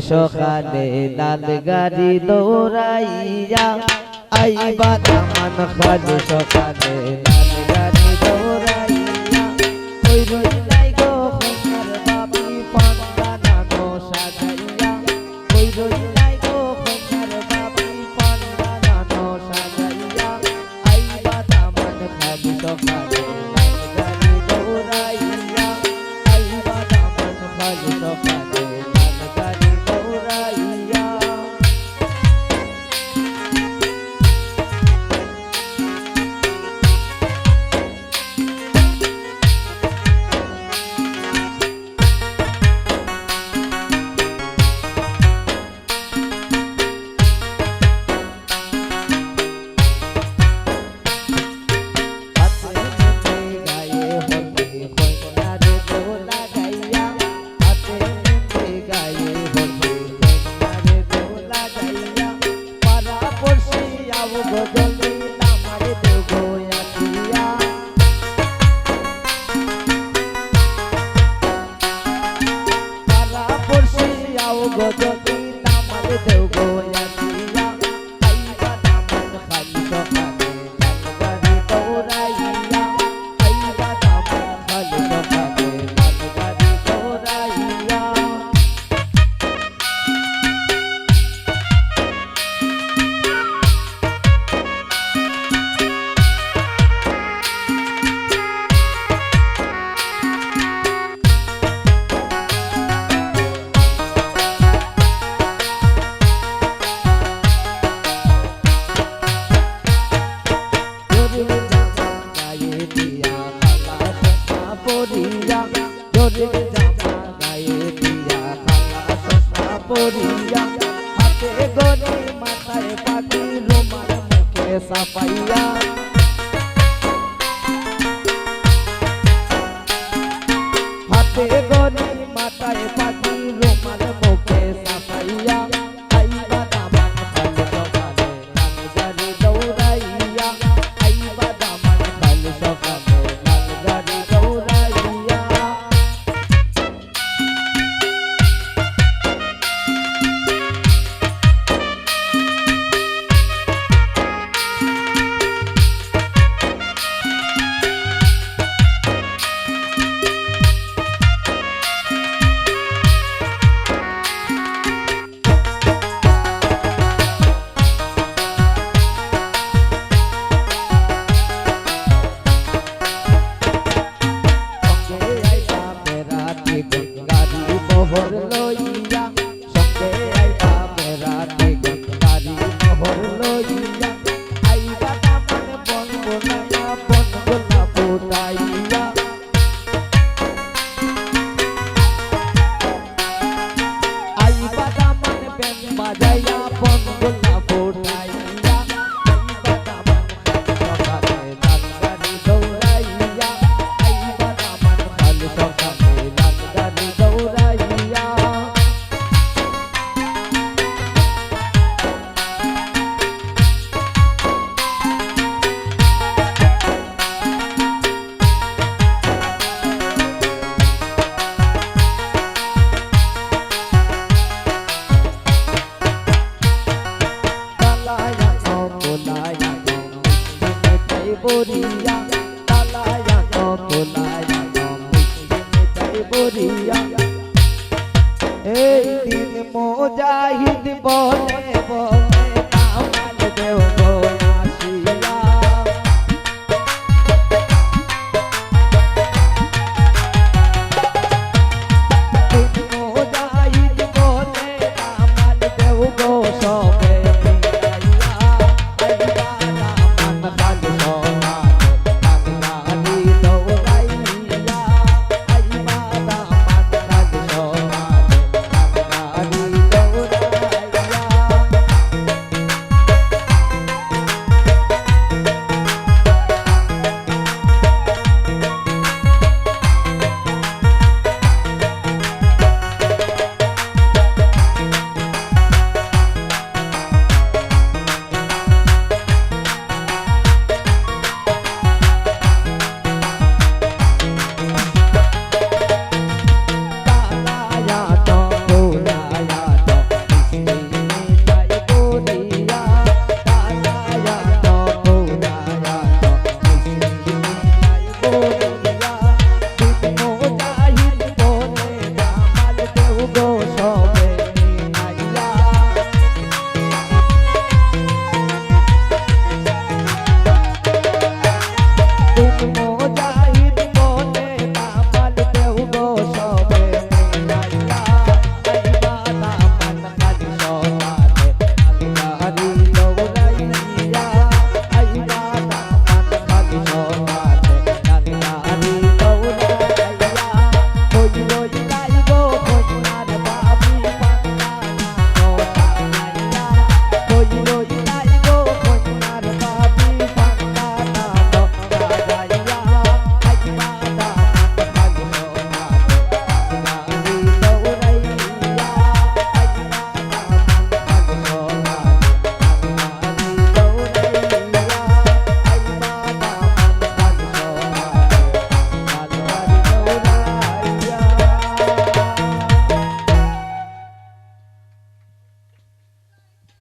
সকালে লাল গাড়ি দৌড়াইয়া আইবা তামান খালি সকালে লাল গাড়ি দৌড়াইয়া ওই ગોગો પિતા મારે દેવ ગોયા পড়িয়া জোরে জামা গায়ে দিয়া খালা সস্তা পড়িয়া হাতে গড়ে মাথায় পাখি রোমার মুখে সাফাইয়া হাতে গড়ে মাথায় পাখি তালায়া কপলায়া তাই বরিয়া তালায়া কপলায়া মোজাহিদ বলে বলে কামাল দেওয়া।